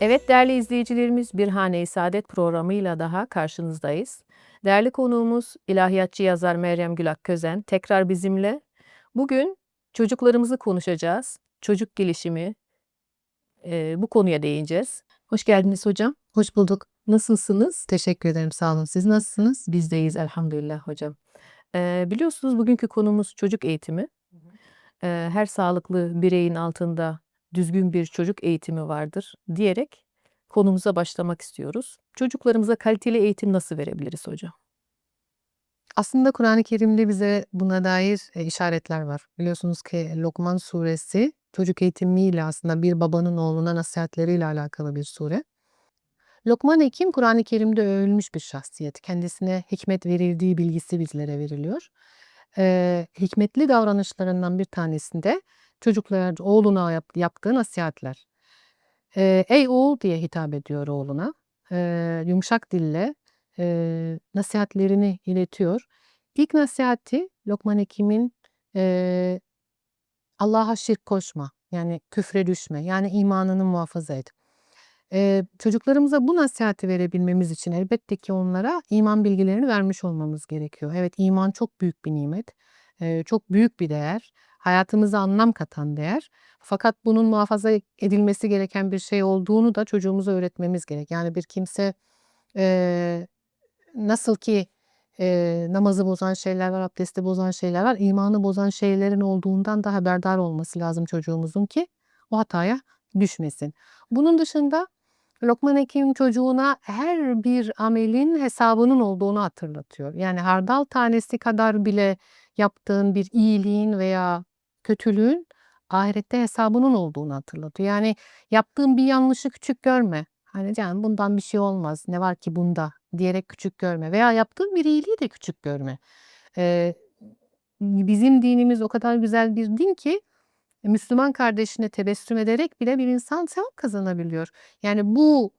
Evet değerli izleyicilerimiz Bir Hane-i Saadet programıyla daha karşınızdayız. Değerli konuğumuz ilahiyatçı yazar Meryem Gülak Közen tekrar bizimle. Bugün çocuklarımızı konuşacağız. Çocuk gelişimi e, bu konuya değineceğiz. Hoş geldiniz hocam. Hoş bulduk. Nasılsınız? Teşekkür ederim. Sağ olun. Siz nasılsınız? Bizdeyiz elhamdülillah hocam. E, biliyorsunuz bugünkü konumuz çocuk eğitimi. E, her sağlıklı bireyin altında düzgün bir çocuk eğitimi vardır diyerek konumuza başlamak istiyoruz. Çocuklarımıza kaliteli eğitim nasıl verebiliriz hocam? Aslında Kur'an-ı Kerim'de bize buna dair işaretler var. Biliyorsunuz ki Lokman suresi çocuk eğitimiyle aslında bir babanın oğluna nasihatleriyle alakalı bir sure. Lokman Hekim Kur'an-ı Kerim'de övülmüş bir şahsiyet. Kendisine hikmet verildiği bilgisi bizlere veriliyor. Ee, hikmetli davranışlarından bir tanesinde çocuklar oğluna yap- yaptığı nasihatler. Ee, Ey oğul diye hitap ediyor oğluna. Ee, yumuşak dille e, nasihatlerini iletiyor. İlk nasihati Lokman Hekim'in e, Allah'a şirk koşma. Yani küfre düşme. Yani imanını muhafaza et. Ee, çocuklarımıza bu nasihati verebilmemiz için elbette ki onlara iman bilgilerini vermiş olmamız gerekiyor. Evet iman çok büyük bir nimet. Ee, çok büyük bir değer. Hayatımıza anlam katan değer. Fakat bunun muhafaza edilmesi gereken bir şey olduğunu da çocuğumuza öğretmemiz gerek. Yani bir kimse e, nasıl ki e, namazı bozan şeyler var, abdesti bozan şeyler var. imanı bozan şeylerin olduğundan da haberdar olması lazım çocuğumuzun ki o hataya düşmesin. Bunun dışında Lokman Hekim çocuğuna her bir amelin hesabının olduğunu hatırlatıyor. Yani hardal tanesi kadar bile yaptığın bir iyiliğin veya kötülüğün ahirette hesabının olduğunu hatırlatıyor. Yani yaptığın bir yanlışı küçük görme. Hani canım bundan bir şey olmaz. Ne var ki bunda diyerek küçük görme. Veya yaptığın bir iyiliği de küçük görme. Ee, bizim dinimiz o kadar güzel bir din ki Müslüman kardeşine tebessüm ederek bile bir insan sevap kazanabiliyor. Yani bu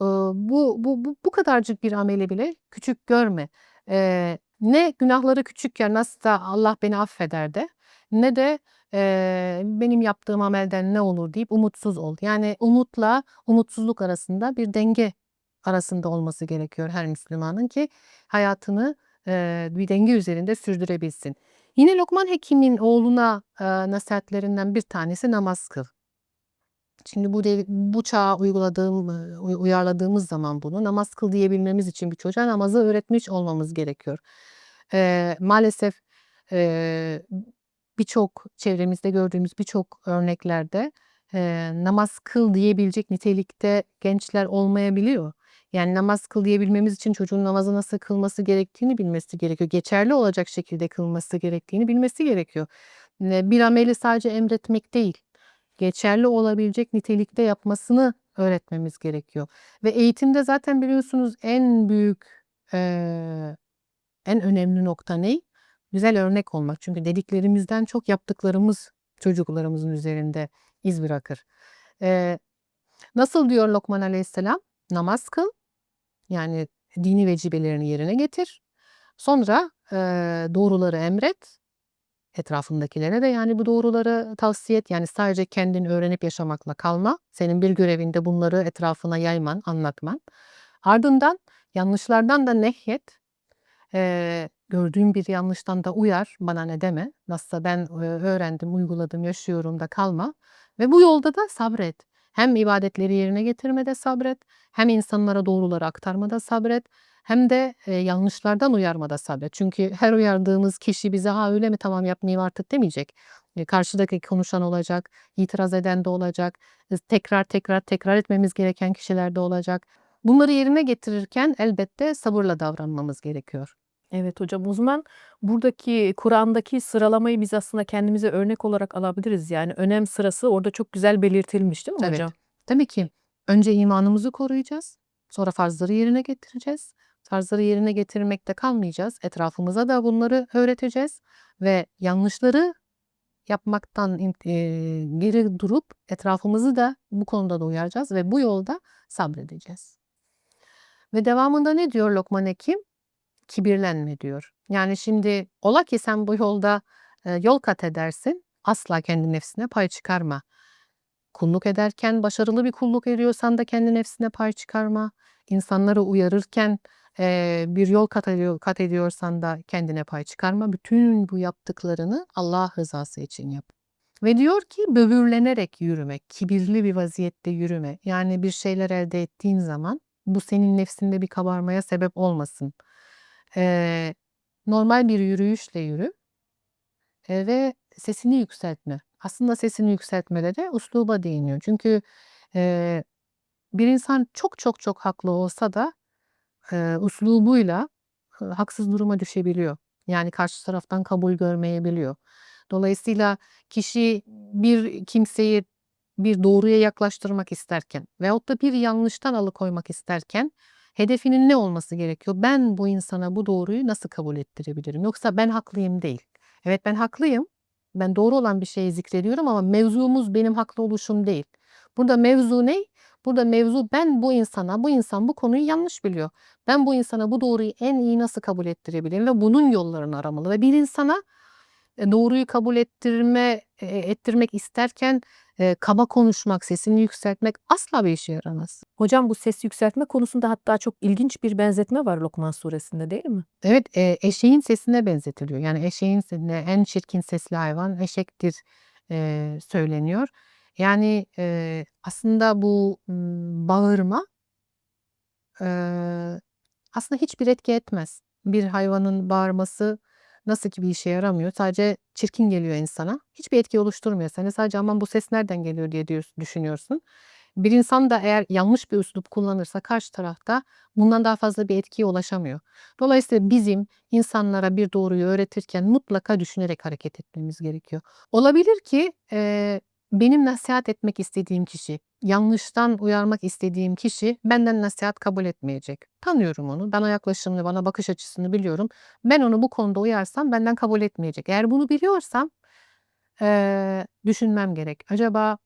e, bu bu bu, bu kadarcık bir ameli bile küçük görme. Ee, ne günahları küçükken nasıl da Allah beni affeder de ne de e, benim yaptığım amelden ne olur deyip umutsuz ol. Yani umutla umutsuzluk arasında bir denge arasında olması gerekiyor her Müslümanın ki hayatını e, bir denge üzerinde sürdürebilsin. Yine Lokman Hekim'in oğluna e, nasihatlerinden bir tanesi namaz kıl. Şimdi bu dev, bu çağa uyguladığım, uy- uyarladığımız zaman bunu namaz kıl diyebilmemiz için bir çocuğa namazı öğretmiş olmamız gerekiyor. E, maalesef e, birçok çevremizde gördüğümüz birçok örneklerde e, namaz kıl diyebilecek nitelikte gençler olmayabiliyor. Yani namaz kıl için çocuğun namazı nasıl kılması gerektiğini bilmesi gerekiyor. Geçerli olacak şekilde kılması gerektiğini bilmesi gerekiyor. Bir ameli sadece emretmek değil, geçerli olabilecek nitelikte yapmasını öğretmemiz gerekiyor. Ve eğitimde zaten biliyorsunuz en büyük, en önemli nokta ne? Güzel örnek olmak. Çünkü dediklerimizden çok yaptıklarımız çocuklarımızın üzerinde iz bırakır. Nasıl diyor Lokman Aleyhisselam? Namaz kıl, yani dini vecibelerini yerine getir. Sonra e, doğruları emret. Etrafındakilere de yani bu doğruları tavsiye et. Yani sadece kendin öğrenip yaşamakla kalma. Senin bir görevinde bunları etrafına yayman, anlatman. Ardından yanlışlardan da nehyet. E, gördüğün bir yanlıştan da uyar. Bana ne deme. Nasılsa ben öğrendim, uyguladım, yaşıyorum da kalma. Ve bu yolda da sabret. Hem ibadetleri yerine getirmede sabret, hem insanlara doğruları aktarmada sabret, hem de e, yanlışlardan uyarmada sabret. Çünkü her uyardığımız kişi bize ha öyle mi tamam yapmayayım artık demeyecek. E, karşıdaki konuşan olacak, itiraz eden de olacak, e, tekrar tekrar tekrar etmemiz gereken kişiler de olacak. Bunları yerine getirirken elbette sabırla davranmamız gerekiyor. Evet hocam uzman buradaki Kur'an'daki sıralamayı biz aslında kendimize örnek olarak alabiliriz. Yani önem sırası orada çok güzel belirtilmiş değil mi Evet. hocam? Tabii ki önce imanımızı koruyacağız. Sonra farzları yerine getireceğiz. Farzları yerine getirmekte kalmayacağız. Etrafımıza da bunları öğreteceğiz ve yanlışları yapmaktan im- eee, geri durup etrafımızı da bu konuda da uyaracağız ve bu yolda sabredeceğiz. Ve devamında ne diyor Lokman Hekim? Kibirlenme diyor. Yani şimdi ola ki sen bu yolda e, yol kat edersin. Asla kendi nefsine pay çıkarma. Kulluk ederken başarılı bir kulluk ediyorsan da kendi nefsine pay çıkarma. İnsanları uyarırken e, bir yol kat, ediyor, kat ediyorsan da kendine pay çıkarma. Bütün bu yaptıklarını Allah rızası için yap. Ve diyor ki böbürlenerek yürümek, kibirli bir vaziyette yürüme. Yani bir şeyler elde ettiğin zaman bu senin nefsinde bir kabarmaya sebep olmasın. Ee, normal bir yürüyüşle yürü e, ve sesini yükseltme. Aslında sesini yükseltmede de usluba değiniyor. Çünkü e, bir insan çok çok çok haklı olsa da e, uslubuyla e, haksız duruma düşebiliyor. Yani karşı taraftan kabul görmeyebiliyor. Dolayısıyla kişi bir kimseyi bir doğruya yaklaştırmak isterken veyahut da bir yanlıştan alıkoymak isterken hedefinin ne olması gerekiyor? Ben bu insana bu doğruyu nasıl kabul ettirebilirim? Yoksa ben haklıyım değil. Evet ben haklıyım. Ben doğru olan bir şeyi zikrediyorum ama mevzumuz benim haklı oluşum değil. Burada mevzu ne? Burada mevzu ben bu insana, bu insan bu konuyu yanlış biliyor. Ben bu insana bu doğruyu en iyi nasıl kabul ettirebilirim ve bunun yollarını aramalı. Ve bir insana doğruyu kabul ettirme e, ettirmek isterken e, kaba konuşmak, sesini yükseltmek asla bir işe yaramaz. Hocam bu ses yükseltme konusunda hatta çok ilginç bir benzetme var Lokman suresinde değil mi? Evet, e, eşeğin sesine benzetiliyor. Yani eşeğin sesine en çirkin sesli hayvan eşektir e, söyleniyor. Yani e, aslında bu bağırma e, aslında hiçbir etki etmez. Bir hayvanın bağırması nasıl ki bir işe yaramıyor. Sadece çirkin geliyor insana. Hiçbir etki oluşturmuyor. Sen de sadece aman bu ses nereden geliyor diye diyorsun, düşünüyorsun. Bir insan da eğer yanlış bir üslup kullanırsa karşı tarafta bundan daha fazla bir etkiye ulaşamıyor. Dolayısıyla bizim insanlara bir doğruyu öğretirken mutlaka düşünerek hareket etmemiz gerekiyor. Olabilir ki e, benim nasihat etmek istediğim kişi, yanlıştan uyarmak istediğim kişi benden nasihat kabul etmeyecek. Tanıyorum onu, bana yaklaşımını, bana bakış açısını biliyorum. Ben onu bu konuda uyarsam benden kabul etmeyecek. Eğer bunu biliyorsam e, düşünmem gerek. Acaba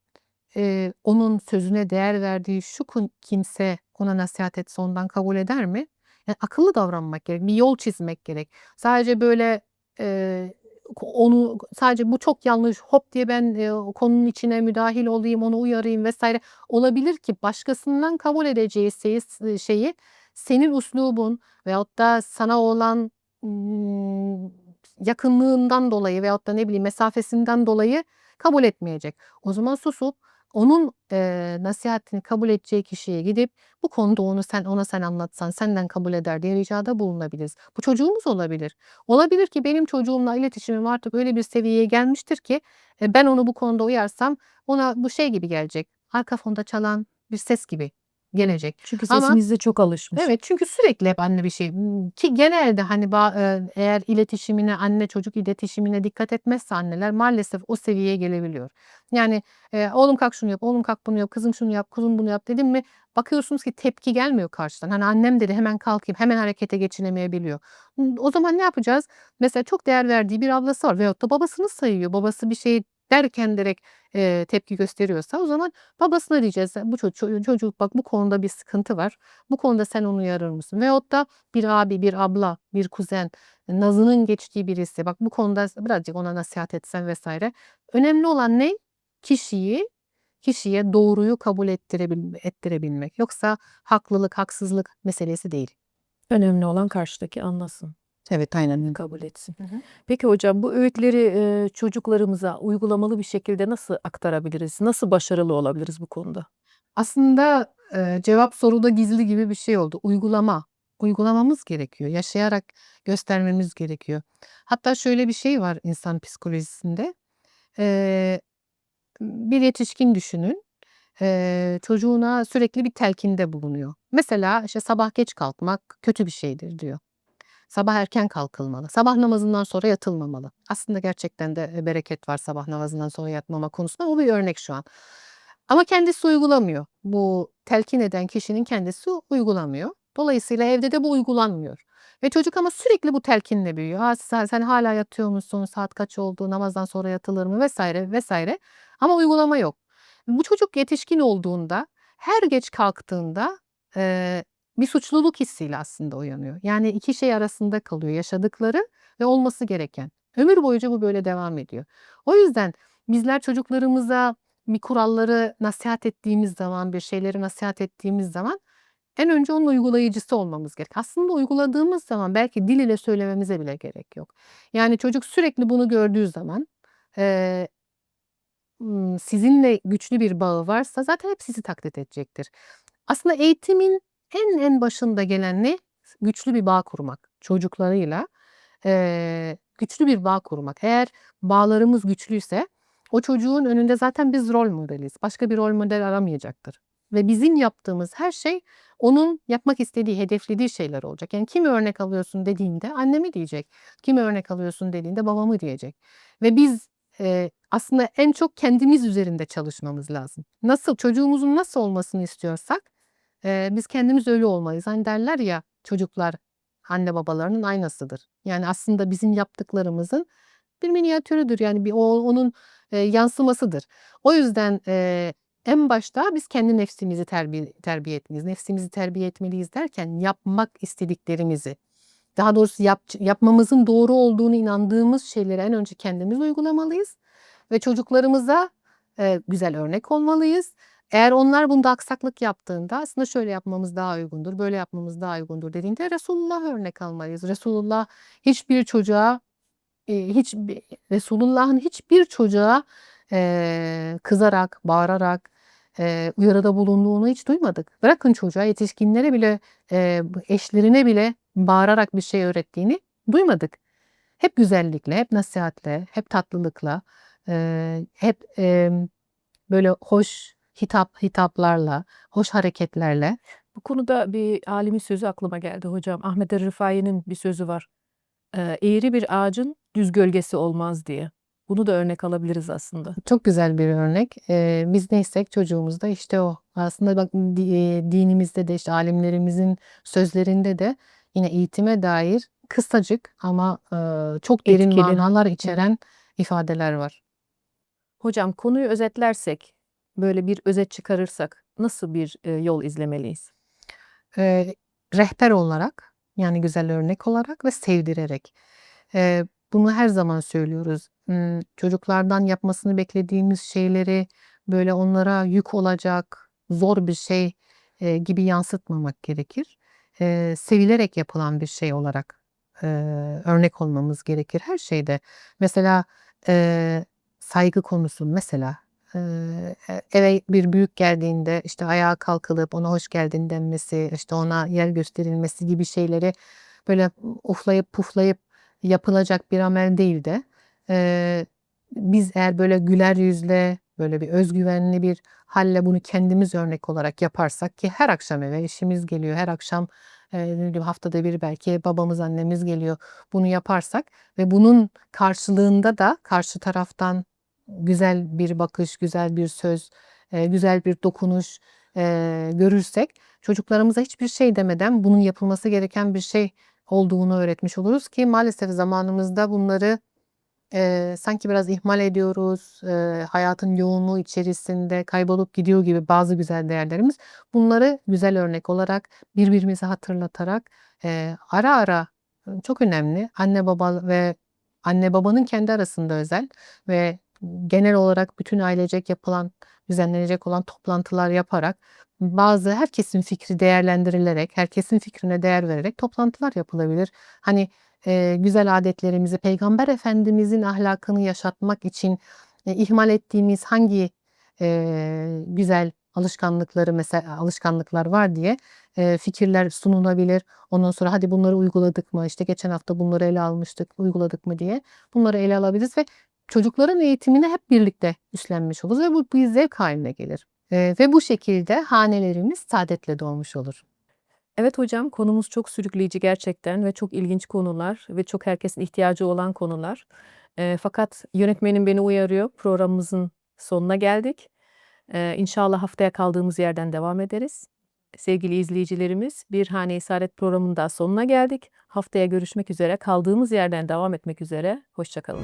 e, onun sözüne değer verdiği şu kimse ona nasihat etse ondan kabul eder mi? Yani akıllı davranmak gerek, bir yol çizmek gerek. Sadece böyle e, onu sadece bu çok yanlış hop diye ben e, konunun içine müdahil olayım, onu uyarayım vesaire. Olabilir ki başkasından kabul edeceği şeyi, şeyi senin uslubun veyahut da sana olan mm, yakınlığından dolayı veyahut da ne bileyim mesafesinden dolayı kabul etmeyecek. O zaman susup onun e, nasihatini kabul edeceği kişiye gidip bu konuda onu sen ona sen anlatsan senden kabul eder diye ricada bulunabiliriz. Bu çocuğumuz olabilir. Olabilir ki benim çocuğumla iletişimim artık öyle bir seviyeye gelmiştir ki e, ben onu bu konuda uyarsam ona bu şey gibi gelecek. Arka fonda çalan bir ses gibi gelecek. Çünkü Ama- sesimize çok alışmış. Evet çünkü sürekli hep anne bir şey ki genelde hani e, eğer iletişimine anne çocuk iletişimine dikkat etmezse anneler maalesef o seviyeye gelebiliyor. Yani e, oğlum kalk şunu yap, oğlum kalk bunu yap, kızım şunu yap, kuzum bunu yap dedim mi bakıyorsunuz ki tepki gelmiyor karşıdan. Hani annem dedi hemen kalkayım, hemen harekete geçilemeyebiliyor. Hmm, O zaman ne yapacağız? Mesela çok değer verdiği bir ablası var veyahut da babasını sayıyor. Babası bir şey derken direkt e, tepki gösteriyorsa o zaman babasına diyeceğiz bu çocuk, çocuk bak bu konuda bir sıkıntı var. Bu konuda sen onu uyarır mısın? Veyahut da bir abi, bir abla, bir kuzen, nazının geçtiği birisi. Bak bu konuda birazcık ona nasihat etsen vesaire. Önemli olan ne? Kişiyi, kişiye doğruyu kabul ettirebil ettirebilmek. Yoksa haklılık, haksızlık meselesi değil. Önemli olan karşıdaki anlasın, Evet aynen kabul etsin. Hı hı. Peki hocam bu öğütleri e, çocuklarımıza uygulamalı bir şekilde nasıl aktarabiliriz? Nasıl başarılı olabiliriz bu konuda? Aslında e, cevap soruda gizli gibi bir şey oldu. Uygulama. Uygulamamız gerekiyor. Yaşayarak göstermemiz gerekiyor. Hatta şöyle bir şey var insan psikolojisinde. E, bir yetişkin düşünün. E, çocuğuna sürekli bir telkinde bulunuyor. Mesela işte sabah geç kalkmak kötü bir şeydir diyor. Sabah erken kalkılmalı. Sabah namazından sonra yatılmamalı. Aslında gerçekten de e, bereket var sabah namazından sonra yatmama konusunda. O bir örnek şu an. Ama kendisi uygulamıyor. Bu telkin eden kişinin kendisi uygulamıyor. Dolayısıyla evde de bu uygulanmıyor. Ve çocuk ama sürekli bu telkinle büyüyor. Ha, sen, sen hala yatıyor musun? Saat kaç oldu? Namazdan sonra yatılır mı? Vesaire vesaire. Ama uygulama yok. Bu çocuk yetişkin olduğunda her geç kalktığında e, bir suçluluk hissiyle aslında uyanıyor. Yani iki şey arasında kalıyor yaşadıkları ve olması gereken. Ömür boyunca bu böyle devam ediyor. O yüzden bizler çocuklarımıza bir kuralları nasihat ettiğimiz zaman, bir şeyleri nasihat ettiğimiz zaman en önce onun uygulayıcısı olmamız gerek. Aslında uyguladığımız zaman belki dil ile söylememize bile gerek yok. Yani çocuk sürekli bunu gördüğü zaman ım, sizinle güçlü bir bağı varsa zaten hep sizi taklit edecektir. Aslında eğitimin en en başında gelen ne? Güçlü bir bağ kurmak çocuklarıyla. Eee, güçlü bir bağ kurmak. Eğer bağlarımız güçlüyse o çocuğun önünde zaten biz rol modeliyiz. Başka bir rol model aramayacaktır. Ve bizim yaptığımız her şey onun yapmak istediği, hedeflediği şeyler olacak. Yani kimi örnek alıyorsun dediğinde annemi diyecek. Kimi örnek alıyorsun dediğinde babamı diyecek. Ve biz eee, aslında en çok kendimiz üzerinde çalışmamız lazım. Nasıl çocuğumuzun nasıl olmasını istiyorsak eee, biz kendimiz öyle olmalıyız. Hani derler ya çocuklar anne babalarının aynasıdır. Yani aslında bizim yaptıklarımızın bir minyatürüdür. Yani bir o onun eee, yansımasıdır. O yüzden eee, en başta biz kendi nefsimizi terbiye, terbiye etmeliyiz. Nefsimizi terbiye etmeliyiz derken yapmak istediklerimizi, daha doğrusu yap, yapmamızın doğru olduğunu inandığımız şeyleri en önce kendimiz uygulamalıyız. Ve çocuklarımıza eee, güzel örnek olmalıyız. Eğer onlar bunda aksaklık yaptığında aslında şöyle yapmamız daha uygundur, böyle yapmamız daha uygundur dediğinde Resulullah örnek almalıyız. Resulullah hiçbir çocuğa, eee, hiç Resulullah'ın hiçbir çocuğa eee, kızarak, bağırarak eee, uyarıda bulunduğunu hiç duymadık. Bırakın çocuğa, yetişkinlere bile, eee, eşlerine bile bağırarak bir şey öğrettiğini duymadık. Hep güzellikle, hep nasihatle, hep tatlılıkla, eee, hep emm, böyle hoş hitap hitaplarla, hoş hareketlerle. Bu konuda bir alimin sözü aklıma geldi hocam. Ahmet Er Rifai'nin bir sözü var. Eğri bir ağacın düz gölgesi olmaz diye. Bunu da örnek alabiliriz aslında. Çok güzel bir örnek. Eee, biz neysek çocuğumuz da işte o. Aslında bak dinimizde de işte alimlerimizin sözlerinde de yine eğitime dair kısacık ama eee, çok derin Etkili. manalar içeren ifadeler var. Hocam konuyu özetlersek, böyle bir özet çıkarırsak nasıl bir yol izlemeliyiz? Eee, rehber olarak yani güzel örnek olarak ve sevdirerek. Eee, bunu her zaman söylüyoruz. Imm, çocuklardan yapmasını beklediğimiz şeyleri böyle onlara yük olacak, zor bir şey eee, gibi yansıtmamak gerekir. Eee, sevilerek yapılan bir şey olarak eee, örnek olmamız gerekir her şeyde. Mesela eee, saygı konusu mesela e eve bir büyük geldiğinde işte ayağa kalkılıp ona hoş geldin denmesi, işte ona yer gösterilmesi gibi şeyleri böyle uflayıp puflayıp yapılacak bir amel değil de biz eğer böyle güler yüzle, böyle bir öz güvenli bir hâlle bunu kendimiz örnek olarak yaparsak ki her akşam eve eşimiz geliyor, her akşam bileyim haftada bir belki babamız, annemiz geliyor. Bunu yaparsak ve bunun karşılığında da karşı taraftan güzel bir bakış, güzel bir söz, güzel bir dokunuş görürsek çocuklarımıza hiçbir şey demeden bunun yapılması gereken bir şey olduğunu öğretmiş oluruz ki maalesef zamanımızda bunları sanki biraz ihmal ediyoruz. Hayatın yoğunluğu içerisinde kaybolup gidiyor gibi bazı güzel değerlerimiz. Bunları güzel örnek olarak birbirimize hatırlatarak ara ara çok önemli anne baba ve anne babanın kendi arasında özel ve genel olarak bütün ailecek yapılan, düzenlenecek olan toplantılar yaparak bazı herkesin fikri değerlendirilerek, herkesin fikrine değer vererek toplantılar yapılabilir. Hani eee, güzel adetlerimizi, Peygamber Efendimizin ahlakını yaşatmak için eee, ihmal ettiğimiz hangi eee, güzel alışkanlıkları mesela alışkanlıklar var diye eee, fikirler sunulabilir. Ondan sonra hadi bunları uyguladık mı? İşte geçen hafta bunları ele almıştık, uyguladık mı diye bunları ele alabiliriz ve çocukların eğitimini hep birlikte üstlenmiş oluruz ve bu bir zevk hâline gelir. Eee, ve bu şekilde hanelerimiz saadetle dolmuş olur. Evet hocam, konumuz çok sürükleyici gerçekten ve çok ilginç konular ve çok herkesin ihtiyacı olan konular. Eee, fakat yönetmenim beni uyarıyor. Programımızın sonuna geldik. Eee, inşallah haftaya kaldığımız yerden devam ederiz. Sevgili izleyicilerimiz, Bir Hane-i Saadet programının daha sonuna geldik. Haftaya görüşmek üzere. Kaldığımız yerden devam etmek üzere. Hoşça kalın.